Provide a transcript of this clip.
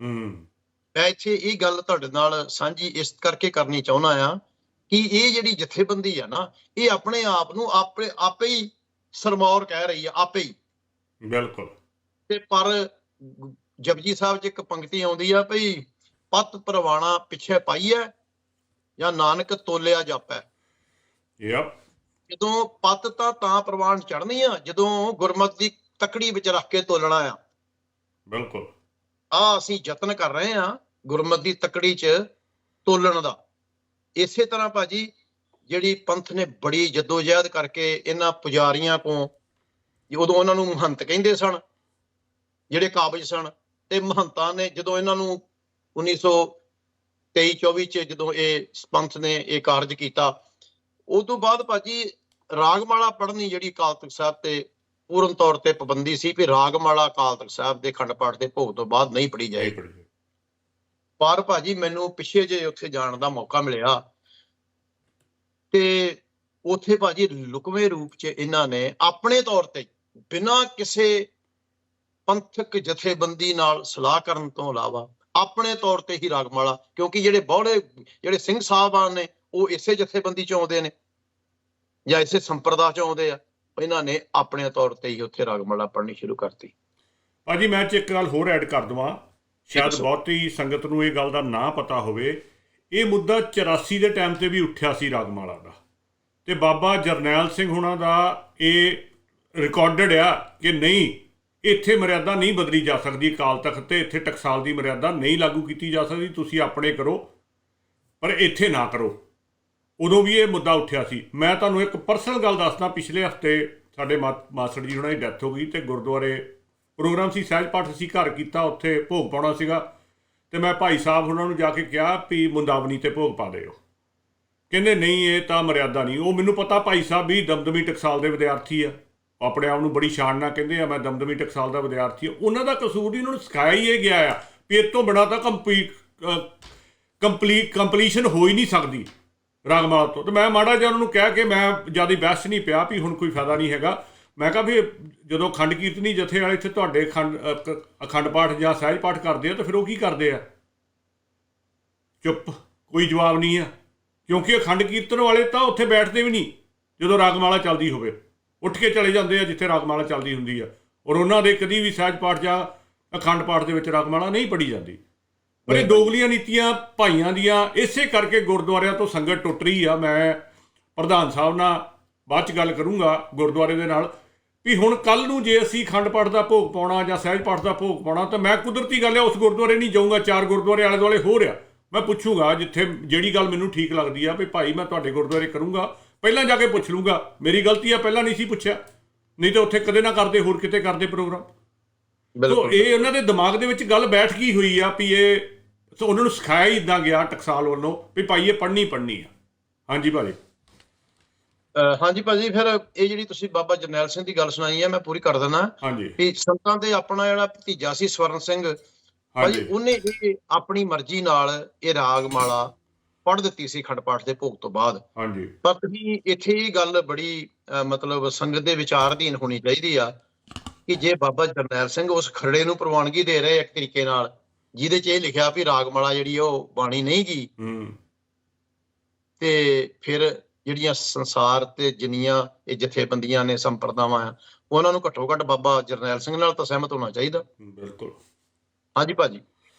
ਹੂੰ। ਮੈਂ ਇੱਥੇ ਇਹ ਗੱਲ ਤੁਹਾਡੇ ਨਾਲ ਸਾਂਝੀ ਇਸ ਕਰਕੇ ਕਰਨੀ ਚਾਹੁੰਦਾ ਆ ਕਿ ਇਹ ਜਿਹੜੀ ਜਥੇਬੰਦੀ ਆ ਨਾ ਇਹ ਆਪਣੇ ਆਪ ਨੂੰ ਆਪੇ ਆਪੇ ਹੀ ਸਰਮੌਰ ਕਹਿ ਰਹੀ ਆ ਆਪੇ ਹੀ। ਬਿਲਕੁਲ। ਤੇ ਪਰ ਜਪਜੀ ਸਾਹਿਬ 'ਚ ਇੱਕ ਪੰਕਤੀ ਆਉਂਦੀ ਆ ਭਈ ਪਤ ਪ੍ਰਵਾਣਾ ਪਿੱਛੇ ਪਾਈ ਐ ਜਾਂ ਨਾਨਕ ਤੋਲਿਆ ਜਾਪੈ। ਯਪ। ਜਦੋਂ ਪਤ ਤਾਂ ਤਾਂ ਪ੍ਰਵਾਨ ਚੜਨੀ ਆ ਜਦੋਂ ਗੁਰਮਤਿ ਦੀ ਤਕੜੀ ਵਿੱਚ ਰੱਖ ਕੇ ਤੋਲਣਾ ਆ। ਬਿਲਕੁਲ। ਆ ਅਸੀਂ ਯਤਨ ਕਰ ਰਹੇ ਹਾਂ ਗੁਰਮਤਿ ਦੀ ਤਕੜੀ 'ਚ ਤੋਲਣ ਦਾ। ਇਸੇ ਤਰ੍ਹਾਂ ਭਾਜੀ ਜਿਹੜੀ ਪੰਥ ਨੇ ਬੜੀ ਜਦੋਜਹਿਦ ਕਰਕੇ ਇਹਨਾਂ ਪੁਜਾਰੀਆਂ ਤੋਂ ਉਦੋਂ ਉਹਨਾਂ ਨੂੰ ਮਹੰਤ ਕਹਿੰਦੇ ਸਨ, ਜਿਹੜੇ ਕਾਬਜ ਸਨ, ਤੇ ਮਹੰਤਾਂ ਨੇ ਜਦੋਂ ਇਹਨਾਂ ਨੂੰ 1923 24 ਚ ਜਦੋਂ ਇਹ ਪੰਥ ਨੇ ਇਹ ਕਾਰਜ ਕੀਤਾ ਉਸ ਤੋਂ ਬਾਅਦ ਭਾਜੀ ਰਾਗਮਾਲਾ ਪੜ੍ਹਨੀ ਜਿਹੜੀ ਅਕਾਲ ਤਖਤ ਸਾਹਿਬ ਤੇ ਪੂਰਨ ਤੌਰ ਤੇ ਪਾਬੰਦੀ ਸੀ ਵੀ ਰਾਗਮਾਲਾ ਅਕਾਲ ਤਖਤ ਸਾਹਿਬ ਦੇ ਖੰਡ ਪਾਠ ਦੇ ਭੋਗ ਤੋਂ ਬਾਅਦ ਨਹੀਂ ਇਹ ਜਾਏਗੀ। ਪਰ ਭਾਜੀ ਮੈਨੂੰ ਪਿੱਛੇ ਜੇ ਉੱਥੇ ਜਾਣ ਦਾ ਮੌਕਾ ਮਿਲਿਆ ਤੇ ਉੱਥੇ ਭਾਜੀ ਲੁਕਵੇਂ ਰੂਪ 'ਚ ਇਹਨਾਂ ਨੇ ਆਪਣੇ ਤੌਰ ਤੇ ਬਿਨਾਂ ਕਿਸੇ ਪੰਥਕ ਜਥੇਬੰਦੀ ਨਾਲ ਸਲਾਹ ਕਰਨ ਤੋਂ ਇਲਾਵਾ ਆਪਣੇ ਤੌਰ ਤੇ ਹੀ ਰਾਗਮਾਲਾ ਕਿਉਂਕਿ ਜਿਹੜੇ ਬਹੁੜੇ ਜਿਹੜੇ ਸਿੰਘ ਸਾਹਿਬਾਨ ਨੇ ਉਹ ਇਸੇ ਜਥੇਬੰਦੀ 'ਚ ਆਉਂਦੇ ਨੇ ਜਾਂ ਇਸੇ ਸੰਪਰਦਾ 'ਚ ਆਉਂਦੇ ਆ ਇਹਨਾਂ ਨੇ ਆਪਣੇ ਤੌਰ ਤੇ ਹੀ ਉੱਥੇ ਰਾਗਮਾਲਾ ਪੜ੍ਹਨੀ ਸ਼ੁਰੂ ਕਰਤੀ। ਭਾਜੀ ਮੈਂ ਚ ਇੱਕ ਗੱਲ ਹੋਰ ਐਡ ਕਰ ਦਵਾਂ। ਸ਼ਾਇਦ। ਬਹੁਤੀ ਸੰਗਤ ਨੂੰ ਇਹ ਗੱਲ ਦਾ ਨਾ ਪਤਾ ਹੋਵੇ। ਇਹ ਮੁੱਦਾ 84 ਦੇ ਟਾਈਮ ਤੇ ਵੀ ਉੱਠਿਆ ਸੀ ਰਾਗਮਾਲਾ ਦਾ। ਤੇ ਬਾਬਾ ਜਰਨੈਲ ਸਿੰਘ ਹੁਣਾਂ ਦਾ ਇਹ ਰਿਕਾਰਡਡ ਆ ਕਿ ਨਹੀਂ ਇੱਥੇ ਮਰਿਆਦਾ ਨਹੀਂ ਬਦਲੀ ਜਾ ਸਕਦੀ ਅਕਾਲ ਤਖਤ ਤੇ ਇੱਥੇ ਟਕਸਾਲ ਦੀ ਮਰਿਆਦਾ ਨਹੀਂ ਲਾਗੂ ਕੀਤੀ ਜਾ ਸਕਦੀ ਤੁਸੀਂ ਆਪਣੇ ਕਰੋ ਪਰ ਇੱਥੇ ਨਾ ਕਰੋ। ਉਦੋਂ ਵੀ ਇਹ ਮੁੱਦਾ ਉੱਠਿਆ ਸੀ। ਮੈਂ ਤੁਹਾਨੂੰ ਇੱਕ ਪਰਸਨਲ ਗੱਲ ਦੱਸਦਾ, ਪਿਛਲੇ ਹਫ਼ਤੇ ਸਾਡੇ ਮਾ- ਮਾਸਟਰ ਜੀ ਹੁਣਾਂ ਦੀ ਡੈਥ ਹੋ ਗਈ ਤੇ ਗੁਰਦੁਆਰੇ ਪ੍ਰੋਗਰਾਮ ਸੀ, ਸਹਿਜ ਪਾਠ ਅਸੀਂ ਘਰ ਕੀਤਾ, ਉੱਥੇ ਭੋਗ ਪਾਉਣਾ ਸੀਗਾ। ਤੇ ਮੈਂ ਭਾਈ ਸਾਹਿਬ ਉਹਨਾਂ ਨੂੰ ਜਾ ਕੇ ਕਿਹਾ ਵੀ ਮੁੰਦਾਵਨੀ ਤੇ ਭੋਗ ਪਾ ਦਿਓ। ਕਹਿੰਦੇ, ਨਹੀਂ, ਇਹ ਤਾਂ ਮਰਿਆਦਾ ਨਹੀਂ। ਉਹ ਮੈਨੂੰ ਪਤਾ ਭਾਈ ਸਾਹਿਬ ਵੀ ਦਮਦਮੀ ਟਕਸਾਲ ਦੇ ਵਿਦਿਆਰਥੀ ਆ। ਆਪਣੇ ਆਪ ਨੂੰ ਬੜੀ ਸ਼ਾਨ ਨਾਲ ਕਹਿੰਦੇ ਆ, ਮੈਂ ਦਮਦਮੀ ਟਕਸਾਲ ਦਾ ਵਿਦਿਆਰਥੀ ਆ ਉਹਨਾਂ ਦਾ ਕਸੂਰ ਨਹੀਂ, ਉਹਨਾਂ ਨੂੰ ਸਿਖਾਇਆ ਹੀ ਇਹ ਗਿਆ ਆ ਵੀ ਇਹ ਤੋਂ ਬਿਨਾਂ ਤਾਂ ਕੰਪਲੀ ਕੰਪਲੀਟ ਕੰਪਲੀਸ਼ਨ ਹੋ ਹੀ ਨਹੀਂ ਸਕਦੀ। ਰਾਗਮਾਲਾ ਤੋਂ। ਤੇ ਮੈਂ ਮਾੜਾ ਜਿਹਾ ਉਹਨਾਂ ਨੂੰ ਕਿਹਾ ਕਿ ਮੈਂ ਜ਼ਿਆਦਾ ਬਹਿਸ ਨਹੀਂ ਪਿਆ ਵੀ ਹੁਣ ਕੋਈ ਫਾਇਦਾ ਨਹੀਂ ਹੈਗਾ। ਮੈਂ ਕਿਹਾ ਵੀ ਜਦੋਂ ਖੰਡ ਕੀਰਤਨੀ ਜਥੇ ਵਾਲੇ ਇੱਥੇ ਤੁਹਾਡੇ ਖੰਡ ਅਖੰਡ ਪਾਠ ਜਾਂ ਸਹਿਜ ਪਾਠ ਕਰਦੇ ਆ ਤਾਂ ਫਿਰ ਉਹ ਕੀ ਕਰਦੇ ਆ? ਚੁੱਪ, ਕੋਈ ਜਵਾਬ ਨਹੀਂ ਆ। ਕਿਉਂਕਿ ਅਖੰਡ ਕੀਰਤਨ ਵਾਲੇ ਤਾਂ ਉੱਥੇ ਬੈਠਦੇ ਵੀ ਨਹੀਂ, ਜਦੋਂ ਰਾਗਮਾਲਾ ਚੱਲਦੀ ਹੋਵੇ। ਉੱਠ ਕੇ ਚਲੇ ਜਾਂਦੇ ਆ ਜਿੱਥੇ ਰਾਗਮਾਲਾ ਚੱਲਦੀ ਹੁੰਦੀ ਆ। ਔਰ ਉਹਨਾਂ ਦੇ ਕਦੀ ਵੀ ਸਹਿਜ ਪਾਠ ਜਾਂ ਅਖੰਡ ਪਾਠ ਦੇ ਵਿੱਚ ਰਾਗਮਾਲਾ ਨਹੀਂ ਪੜੀ ਜਾਂਦੀ। ਪਰ ਇਹ ਦੋਗਲੀਆਂ ਨੀਤੀਆਂ ਭਾਈਆਂ ਦੀਆਂ ਇਸੇ ਕਰਕੇ ਗੁਰਦੁਆਰਿਆਂ ਤੋਂ ਸੰਗਤ ਟੁੱਟ ਰਹੀ ਆ। ਮੈਂ ਪ੍ਰਧਾਨ ਸਾਹਿਬ ਨਾਲ ਬਾਅਦ ਚ ਗੱਲ ਕਰੂੰਗਾ ਗੁਰਦੁਆਰੇ ਦੇ ਨਾਲ ਵੀ ਹੁਣ ਕੱਲ ਨੂੰ ਜੇ ਅਸੀਂ ਖੰਡ ਪਾਠ ਦਾ ਭੋਗ ਪਾਉਣਾ ਜਾਂ ਸਹਿਜ ਪਾਠ ਦਾ ਭੋਗ ਪਾਉਣਾ ਤਾਂ ਮੈਂ ਕੁਦਰਤੀ ਗੱਲ ਹੈ ਉਸ ਗੁਰਦੁਆਰੇ ਨਹੀਂ ਜਾਊਂਗਾ ਚਾਰ ਗੁਰਦੁਆਰੇ ਆਲੇ ਦੁਆਲੇ ਹੋ ਰਿਹਾ। ਮੈਂ ਪੁੱਛੂੰਗਾ ਜਿੱਥੇ ਜਿਹੜੀ ਗੱਲ ਮੈਨੂੰ ਠੀਕ ਲੱਗਦੀ ਆ ਵੀ ਭਾਈ ਮੈਂ ਤੁਹਾਡੇ ਗੁਰਦੁਆਰੇ ਕਰੂੰਗਾ ਪਹਿਲਾਂ ਜਾ ਕੇ ਪੁੱਛ ਲੂੰਗਾ। ਮੇਰੀ ਗਲਤੀ ਆ ਪਹਿਲਾਂ ਨਹੀਂ ਸੀ ਪੁੱਛਿਆ। ਨਹੀਂ ਤਾਂ ਉੱਥੇ ਕਦੇ ਨਾ ਕਰਦੇ ਹੋਰ ਕਿਤੇ ਕਰਦੇ ਪ੍ਰੋਗਰਾਮ। ਬਿਲਕੁਲ। ਇਹ ਉਹਨਾਂ ਦੇ ਦਿਮਾਗ ਦੇ ਵਿੱਚ ਗੱਲ ਬੈਠ ਗਈ ਹੋਈ ਆ ਵੀ ਇਹ ਸੋ ਉਹਨਾਂ ਨੂੰ ਸਿਖਾਇਆ ਹੀ ਇਦਾਂ ਗਿਆ ਟਕਸਾਲ ਵੱਲੋਂ ਵੀ ਭਾਈ ਇਹ ਪੜ੍ਹਨੀ ਪੜ੍ਹਨੀ ਆ। ਹਾਂਜੀ ਭਾਜੀ। ਹਾਂਜੀ ਭਾਜੀ ਫਿਰ ਇਹ ਜਿਹੜੀ ਤੁਸੀਂ ਬਾਬਾ ਜਰਨੈਲ ਸਿੰਘ ਦੀ ਗੱਲ ਸੁਣਾਈ ਹੈ ਮੈਂ ਪੂਰੀ ਕਰ ਦਿੰਦਾ। ਹਾਂਜੀ। ਵੀ ਸੰਤਾਂ ਦੇ ਆਪਣਾ ਜਿਹੜਾ ਭਤੀਜਾ ਸੀ ਸਵਰਨ ਸਿੰਘ ਭਾਜੀ ਉਹਨੇ ਇਹ ਆਪਣੀ ਮਰਜ਼ੀ ਨਾਲ ਇਹ ਰਾਗਮਾਲਾ ਪੜ੍ਹ ਦਿੱਤੀ ਸੀ ਖੰਡ ਪਾਠ ਦੇ ਭੋਗ ਤੋਂ ਬਾਅਦ। ਹਾਂਜੀ। ਪਰ ਤੁਸੀਂ ਇੱਥੇ ਇਹ ਗੱਲ ਬੜੀ ਮਤਲਬ ਸੰਗਤ ਦੇ ਵਿਚਾਰ ਅਧੀਨ ਹੋਣੀ ਚਾਹੀਦੀ ਆ ਕਿ ਜੇ ਬਾਬਾ ਜਰਨੈਲ ਸਿੰਘ ਉਸ ਖਰੜੇ ਨੂੰ ਪ੍ਰਵਾਨਗੀ ਦੇ ਰਹੇ ਇੱਕ ਤਰੀਕੇ ਨਾਲ ਜਿਹਦੇ 'ਚ ਇਹ ਲਿਖਿਆ ਵੀ ਰਾਗਮਾਲਾ ਜਿਹੜੀ ਉਹ ਬਾਣੀ ਨਹੀਂ ਗਈ ਹੂੰ। ਤੇ ਫਿਰ ਜਿਹੜੀਆਂ ਸੰਸਾਰ ਤੇ ਜਿੰਨੀਆਂ ਇਹ ਜਥੇਬੰਦੀਆਂ ਨੇ ਸੰਪਰਦਾਵਾਂ ਆ ਉਹਨਾਂ ਨੂੰ ਘੱਟੋ ਘੱਟ ਬਾਬਾ ਜਰਨੈਲ ਸਿੰਘ ਨਾਲ ਤਾਂ ਸਹਿਮਤ ਹੋਣਾ ਚਾਹੀਦਾ। ਬਿਲਕੁਲ। ਹਾਂਜੀ ਭਾਜੀ।